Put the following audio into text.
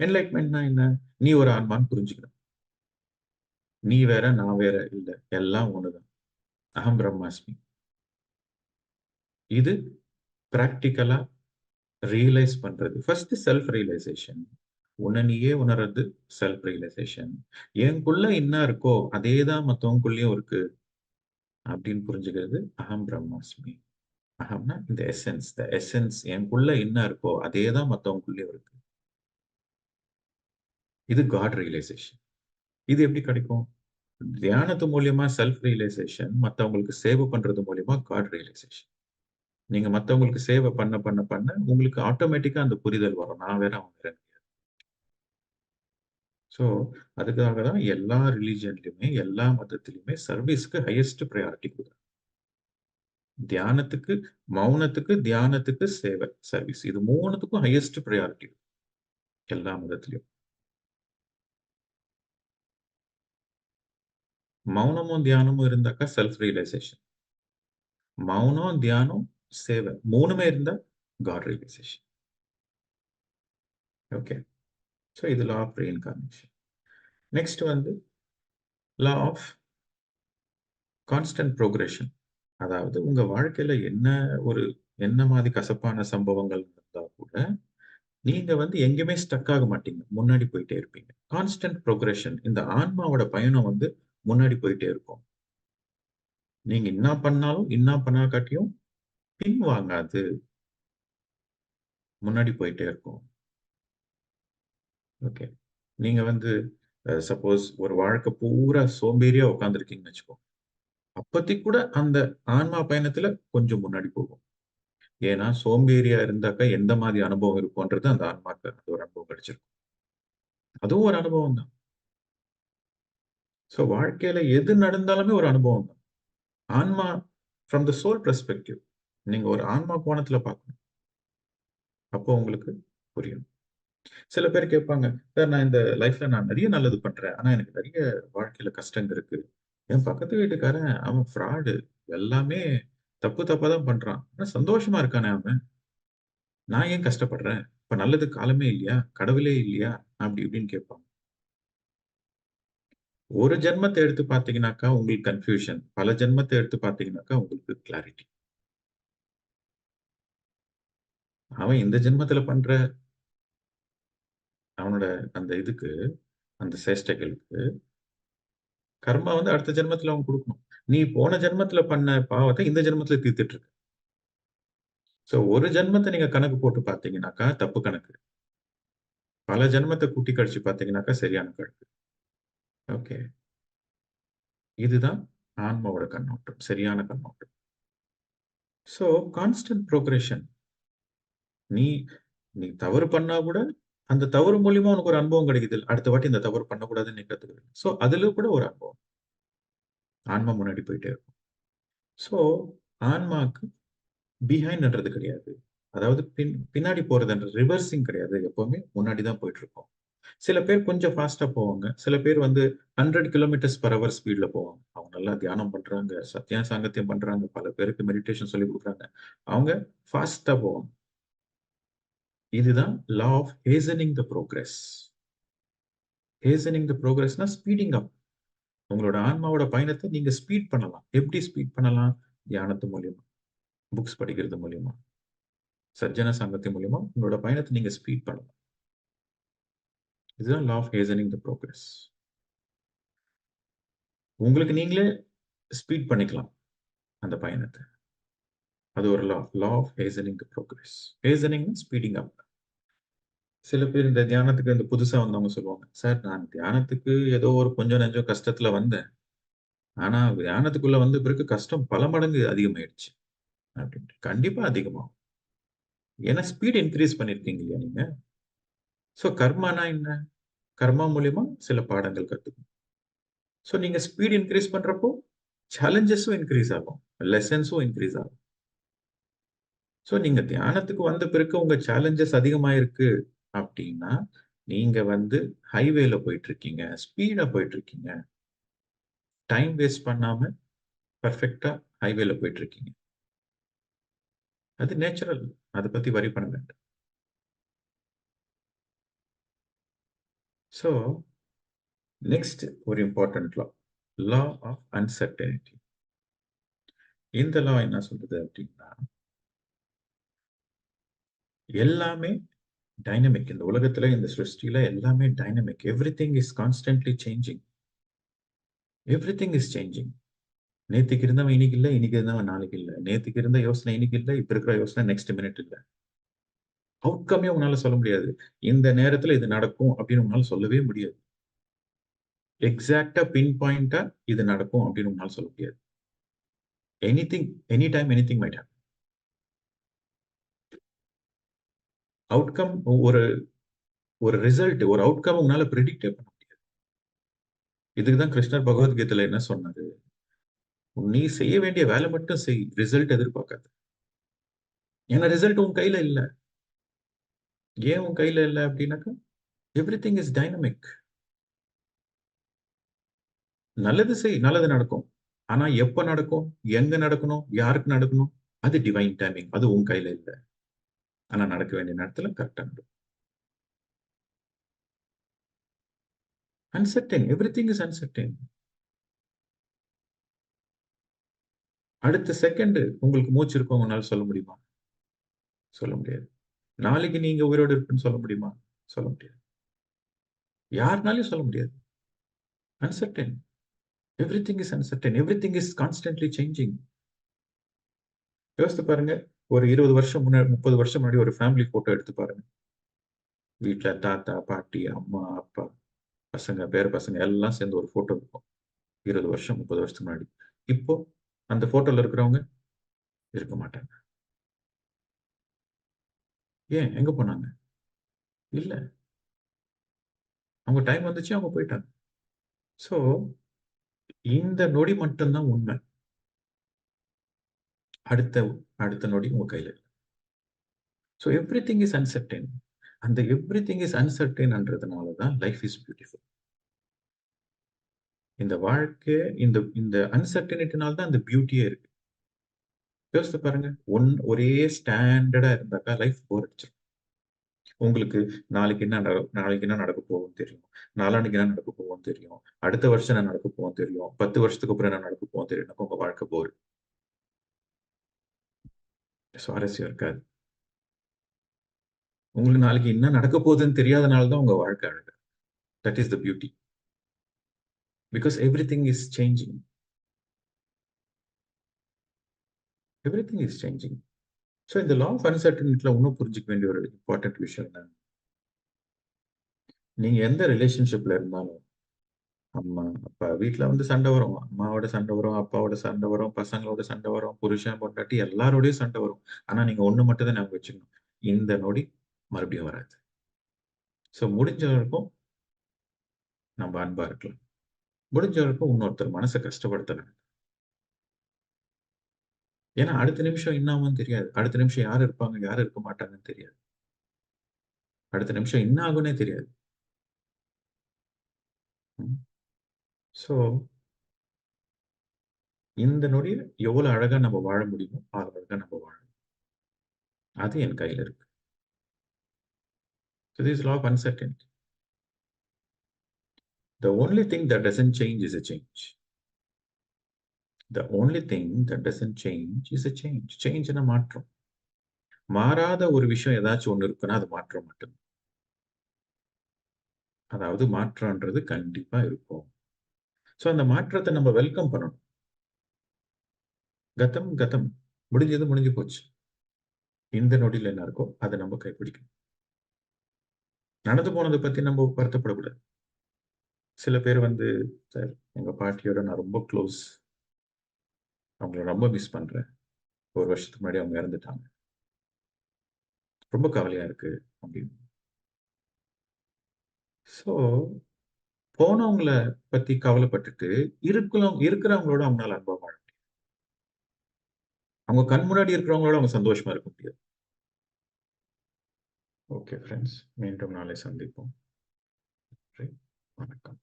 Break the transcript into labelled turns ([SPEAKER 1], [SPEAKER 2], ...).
[SPEAKER 1] என்லைட்மெண்ட்னா என்ன? நீ ஒரு ஆன்மான்னு புரிஞ்சுக்கணும். நீ வேற நான் வேற இல்ல. எல்லாம் ஒண்ணுதான். அகம் பிரம்மாஸ்மி இது ப்ராக்டிக்கலா ரியலைஸ் பண்றது. ஃபர்ஸ்ட் செல்ஃப் ரியலைசேஷன் உன்னை நீயே உணர்றது செல்ஃப் ரியலைசேஷன் எனக்குள்ள என்ன இருக்கோ அதே தான் மற்றவங்களுக்குள்ளேயும் இருக்கு. அப்படின்னு புரிஞ்சுக்கிறது அகம் பிரம்மாஸ்மி அகம்னா இந்த எசன்ஸ் த எசன்ஸ் எனக்குள்ள என்ன இருக்கோ அதே தான் மற்றவங்களுக்குள்ளேயும் இருக்கு. இது காட் ரியலைசேஷன் இது எப்படி கிடைக்கும்? தியானத்து மூலியமா செல்ஃப் ரியலைசேஷன் மற்றவங்களுக்கு சேவை பண்றது மூலியமா காட் ரியலைசேஷன் நீங்க மற்றவங்களுக்கு சேவை பண்ண பண்ண பண்ண உங்களுக்கு ஆட்டோமேட்டிக்கா அந்த புரிதல் வரும். நான் வேற அவங்க வேற ஸோ அதுக்காக தான் எல்லா ரிலீஜன்லையுமே எல்லா மதத்திலையுமே சர்வீஸ்க்கு ஹையஸ்ட் ப்ரையாரிட்டி கொடுக்குறாங்க. தியானத்துக்கு மௌனத்துக்கு தியானத்துக்கு சேவை சர்வீஸ் இது மூணுத்துக்கும் ஹையஸ்ட் ப்ரையாரிட்டி எல்லா மதத்திலையும். மௌனமும் தியானமும் இருந்தாக்கா செல்ஃப் ரியலைசேஷன் மௌனம் தியானம் சேவை மூணுமே இருந்தா காட் ரியலைசேஷன் ஓகே ஸோ இது லா ஆஃப் ரீஇன்கார்னேஷன் நெக்ஸ்ட் வந்து லா ஆஃப் கான்ஸ்டன்ட் ப்ரோக்ரெஷன் அதாவது உங்க வாழ்க்கையில என்ன ஒரு என்ன மாதிரி கசப்பான சம்பவங்கள் இருந்தா கூட நீங்க வந்து எங்கேயுமே ஸ்டக் ஆக மாட்டீங்க. முன்னாடி போயிட்டே இருப்பீங்க. கான்ஸ்டன்ட் ப்ரோக்ரெஷன் இந்த ஆன்மாவோட பயணம் வந்து முன்னாடி போயிட்டே இருக்கும். நீங்க என்ன பண்ணாலும் என்ன பண்ணா காட்டியும் பின் வாங்காது. முன்னாடி போயிட்டே இருக்கும். ஓகே. நீங்க வந்து சப்போஸ் ஒரு வாழ்க்கை பூரா சோம்பேறியா உட்காந்துருக்கீங்கன்னு வச்சுக்கோ. அப்பத்தி கூட அந்த ஆன்மா பயணத்துல கொஞ்சம் முன்னாடி போகும். ஏன்னா சோம்பேறியா இருந்தாக்கா எந்த மாதிரி அனுபவம் இருக்கும்ன்றது அந்த ஆன்மாக்கு அந்த ஒரு அனுபவம் கிடைச்சிருக்கும். அதுவும் ஒரு அனுபவம் தான் ஸோ வாழ்க்கையில எது நடந்தாலுமே ஒரு அனுபவம் தான். ஆன்மா ஃப்ரம் த சோல் பெர்ஸ்பெக்டிவ் நீங்க ஒரு ஆன்மா கோணத்துல பார்க்கணும். அப்போ உங்களுக்கு புரியும். சில பேர் கேட்பாங்க சார் நான் இந்த லைஃப்ல நான் நிறைய நல்லது பண்றேன். ஆனா எனக்கு நிறைய வாழ்க்கையில கஷ்டங்க இருக்கு. என் பக்கத்து வீட்டுக்காரன் அவன் ஃப்ராடு எல்லாமே தப்பு தப்பா தான் பண்றான். ஆனா சந்தோஷமா இருக்கானே அவன். நான் ஏன் கஷ்டப்படுறேன்? இப்ப நல்லது காலமே இல்லையா? கடவுளே இல்லையா? அப்படி இப்படின்னு கேட்பாங்க. ஒரு ஜென்மத்தை எடுத்து பார்த்தீங்கன்னாக்கா உங்களுக்கு கன்ஃபியூஷன் பல ஜென்மத்தை எடுத்து பார்த்தீங்கன்னாக்கா உங்களுக்கு கிளாரிட்டி அவன் இந்த ஜென்மத்துல பண்ற அவனோட அந்த இதுக்கு அந்த சேஷ்டைகளுக்கு கர்மா வந்து அடுத்த ஜென்மத்துல அவன் கொடுக்கணும். நீ போன ஜென்மத்துல பண்ண பாவத்தை இந்த ஜென்மத்துல தீர்த்துட்டு இருக்கு சோ ஒரு ஜென்மத்தை நீங்க கணக்கு போட்டு பார்த்தீங்கன்னாக்கா தப்பு கணக்கு. பல ஜென்மத்தை கூட்டி கழிச்சு பார்த்தீங்கன்னாக்கா சரியான கணக்கு. ஓகே. இதுதான் ஆன்மாவோட கண்ணோட்டம் சரியான கண்ணோட்டம். ஸோ கான்ஸ்டன்ட் ப்ரோக்ரேஷன் நீ நீ தவறு பண்ணா கூட அந்த தவறு மூலியமா உனக்கு ஒரு அனுபவம் கிடைக்குது. அடுத்த வாட்டி இந்த தவறு பண்ணக்கூடாதுன்னு நீ கத்துக்கிறேன் ஸோ அதுல கூட ஒரு அனுபவம். ஆன்மா முன்னாடி போயிட்டே இருக்கும். ஸோ ஆன்மாக்கு பிஹைண்ட்ன்றது கிடையாது. அதாவது பின் பின்னாடி போறதுன்ற ரிவர்சிங் கிடையாது. எப்பவுமே முன்னாடி தான் போயிட்டு இருக்கோம். சில பேர் கொஞ்சம் ஃபாஸ்டா போவாங்க. சில பேர் வந்து ஹண்ட்ரட் கிலோமீட்டர்ஸ் பர் ஹவர் ஸ்பீட்ல போவாங்க. அவங்க நல்லா தியானம் பண்றாங்க சத்தியா சாங்கத்தியம் பண்றாங்க பல பேருக்கு மெடிடேஷன் சொல்லி கொடுக்குறாங்க. அவங்க ஃபாஸ்டா போவாங்க. இதுதான் law of hastening the progress hastening the ப்ரோக்ரஸ்னா speeding up உங்களோட ஆன்மாவோட பயணத்தை நீங்க ஸ்பீட் பண்ணலாம். எப்படி ஸ்பீட் பண்ணலாம்? தியானத்து மூலியமா புக்ஸ் படிக்கிறது மூலியமா சஜ்ஜன சங்கத்தின் மூலியமா உங்களோட பயணத்தை நீங்க ஸ்பீட் பண்ணலாம். இதுதான் law of hastening the progress உங்களுக்கு நீங்களே ஸ்பீட் பண்ணிக்கலாம் அந்த பயணத்தை. அது ஒரு law law of hastening the progress hastening speeding up சில பேர் இந்த தியானத்துக்கு இந்த புதுசாக வந்தவங்க சொல்லுவாங்க சார் நான் தியானத்துக்கு ஏதோ ஒரு கொஞ்சம் நெஞ்சம் கஷ்டத்தில் வந்தேன். ஆனால் தியானத்துக்குள்ள வந்த பிறகு கஷ்டம் பல மடங்கு அதிகமாயிடுச்சு. அப்படின்ட்டு. கண்டிப்பாக அதிகமாகும். ஏன்னா ஸ்பீட் இன்க்ரீஸ் பண்ணியிருக்கீங்க இல்லையா நீங்கள் ஸோ கர்மானா என்ன? கர்மா மூலியமா சில பாடங்கள் கற்றுக்கணும் ஸோ நீங்கள் ஸ்பீட் இன்க்ரீஸ் பண்ணுறப்போ சேலஞ்சஸும் இன்க்ரீஸ் ஆகும். லெசன்ஸும் இன்க்ரீஸ் ஆகும். ஸோ நீங்கள் தியானத்துக்கு வந்த பிறகு உங்கள் சேலஞ்சஸ் அதிகமாக இருக்குது அப்படின்னா நீங்கள் வந்து ஹைவேல போயிட்டு இருக்கீங்க போயிட்டுருக்கீங்க. போயிட்டு இருக்கீங்க டைம் வேஸ்ட் பண்ணாமல் பர்ஃபெக்டாக ஹைவேல போயிட்டு இருக்கீங்க அது நேச்சுரல் அதை பற்றி வரி பண்ண வேண்டாம். ஸோ நெக்ஸ்ட் ஒரு important law law of uncertainty இந்த லா என்ன சொல்றது அப்படின்னா எல்லாமே டைனமிக் இந்த உலகத்துல இந்த சிருஷ்டியில எல்லாமே dynamic everything is constantly changing everything is changing நேத்துக்கு இருந்தவன் இன்னைக்கு இல்லை இன்னைக்கு இருந்தவன் நாளைக்கு இல்லை. நேத்துக்கு இருந்த யோசனை இன்னைக்கு இல்லை இப்ப இருக்கிற யோசனை நெக்ஸ்ட் மினிட் இல்லை. அவுட்கமே உன்னால சொல்ல முடியாது. இந்த நேரத்துல இது நடக்கும் அப்படின்னு உன்னால சொல்லவே முடியாது. எக்ஸாக்டா பின் பாயிண்டா இது நடக்கும் அப்படின்னு உன்னால சொல்ல முடியாது. Anything any time anything might outcome ஒரு ஒரு ரிசல்ட் ஒரு அவுட்கம் உங்களால ப்ரிடிக்டே பண்ண முடியாது. இதுக்குதான் கிருஷ்ணர் பகவத்கீதையில என்ன சொன்னாரு? நீ செய்ய வேண்டிய வேலை மட்டும் செய். ரிசல்ட் எதிர்பார்க்காது. ஏன்னா ரிசல்ட் உன் கையில இல்ல. ஏன் உன் கையில இல்ல அப்படின்னாக்கா எவ்ரி திங் இஸ் டைனமிக் நல்லது செய் நல்லது நடக்கும். ஆனா எப்ப நடக்கும் எங்க நடக்கணும் யாருக்கு நடக்கணும் அது டிவைன் டைமிங் அது உன் கையில இல்ல. ஆனா நடக்க வேண்டிய நேரத்துல கரெக்டா நடக்கும். Uncertain everything is uncertain அடுத்த செகண்ட் உங்களுக்கு மூச்சு இருக்கும் சொல்ல முடியுமா? சொல்ல முடியாது. நாளைக்கு நீங்க உயிரோடு இருக்குன்னு சொல்ல முடியுமா? சொல்ல முடியாது. யாருனாலையும் சொல்ல முடியாது. Uncertain everything is uncertain everything is constantly changing யோசித்து பாருங்க. ஒரு இருபது வருஷம் முன்னாடி முப்பது வருஷம் முன்னாடி ஒரு ஃபேமிலி போட்டோ எடுத்து பாருங்க. வீட்டுல தாத்தா பாட்டி அம்மா அப்பா பசங்க பேர பசங்க எல்லாம் சேர்ந்து ஒரு போட்டோ இருக்கும். இருபது வருஷம் முப்பது வருஷத்துக்கு முன்னாடி. இப்போ அந்த போட்டோல இருக்கிறவங்க இருக்க மாட்டாங்க. ஏன்? எங்க போனாங்க? இல்ல. அவங்க டைம் வந்துச்சு அவங்க போயிட்டாங்க. சோ இந்த நொடி மட்டும்தான் உண்மை. அடுத்த அடுத்த நொடி உங்க கையில so everything is uncertain அந்த எவ்ரி திங் இஸ் அன்சர்டைன்ன்றதுனால தான் லைஃப் இஸ் பியூட்டிஃபுல் இந்த வாழ்க்கை இந்த இந்த அன்சர்டனிட்டினால தான் அந்த பியூட்டியே இருக்கு. யோசித்து பாருங்க. ஒன் ஒரே ஸ்டாண்டர்டா இருந்தாக்கா லைஃப் போர் அடிச்சிடும் உங்களுக்கு நாளைக்கு என்ன நாளைக்கு என்ன நடக்க போகும் தெரியும். நாளானைக்கு என்ன நடக்க போகும் தெரியும். அடுத்த வருஷம் என்ன நடக்க போகும் தெரியும். பத்து வருஷத்துக்கு அப்புறம் என்ன நடக்க போகும் தெரியும். உங்க வாழ்க்கை போர் சுவாரஸ்யம் இருக்காது. உங்களுக்கு நாளைக்கு என்ன நடக்க போகுதுன்னு தெரியாதனால தான் உங்க வாழ்க்கை அழகு that is the beauty because everything is changing everything is changing so இந்த லா ஆஃப் அன்சர்டனிட்டியில் இன்னும் புரிஞ்சிக்க வேண்டிய ஒரு இம்பார்ட்டன்ட் விஷயம் என்ன நீங்க எந்த ரிலேஷன்ஷிப்ல இருந்தாலும் அம்மா அப்பா வீட்டுல வந்து சண்டை வரும். அம்மாவோட சண்டை வரும் அப்பாவோட சண்டை வரும் பசங்களோட சண்டை வரும் புருஷன் பொண்டாட்டி எல்லாரோடையும் சண்டை வரும். ஆனா நீங்க ஒண்ணு மட்டும் தான் ஞாபகம் வச்சுக்கணும். இந்த நொடி மறுபடியும் வராது. ஸோ முடிஞ்ச வரைக்கும் நம்ம அன்பாக இருக்கலாம். முடிஞ்ச வரைக்கும் இன்னொருத்தர் மனசை வேண்டாம் ஏன்னா அடுத்த நிமிஷம் என்னாமான்னு தெரியாது. அடுத்த நிமிஷம் யார் இருப்பாங்க யார் இருக்க மாட்டாங்கன்னு தெரியாது. அடுத்த நிமிஷம் என்ன ஆகும்னே தெரியாது ஸோ இந்த நொடியில் எவ்வளவு அழகா நம்ம வாழ முடியுமோ அவ்வளவு அழகா நம்ம வாழணும் அது என் கையில் இருக்கு. So this law of uncertainty. The only thing that doesn't change is a change. The only thing that doesn't change is a change சேஞ்ச்னா மாற்றம். மாறாத ஒரு விஷயம் ஏதாச்சும் ஒன்று இருக்குன்னா அது மாற்றம் மட்டும். அதாவது மாற்றம்ன்றது கண்டிப்பா இருக்கும். ஸோ அந்த மாற்றத்தை நம்ம வெல்கம் பண்ணணும். கதம் கதம். முடிஞ்சது முடிஞ்சு போச்சு. இந்த நொடியில் என்ன இருக்கோ அதை நம்ம கைப்பிடிக்கணும். நடந்து போனதை பத்தி நம்ம வருத்தப்படக்கூடாது. சில பேர் வந்து சார் எங்க பாட்டியோட நான் ரொம்ப க்ளோஸ் அவங்கள ரொம்ப மிஸ் பண்றேன். ஒரு வருஷத்துக்கு முன்னாடி அவங்க இறந்துட்டாங்க. ரொம்ப கவலையாக இருக்கு அப்படின்னு. ஸோ போனவங்கள பற்றி கவலைப்பட்டுட்டு இருக்கலாம் இருக்கிறவங்களோட அவங்களால அன்பா வாழ முடியும் அவங்க கண் முன்னாடி இருக்கிறவங்களோட அவங்க சந்தோஷமா இருக்க முடியாது. ஓகே ஃப்ரெண்ட்ஸ் மீண்டும் நாளை சந்திப்போம். வணக்கம்.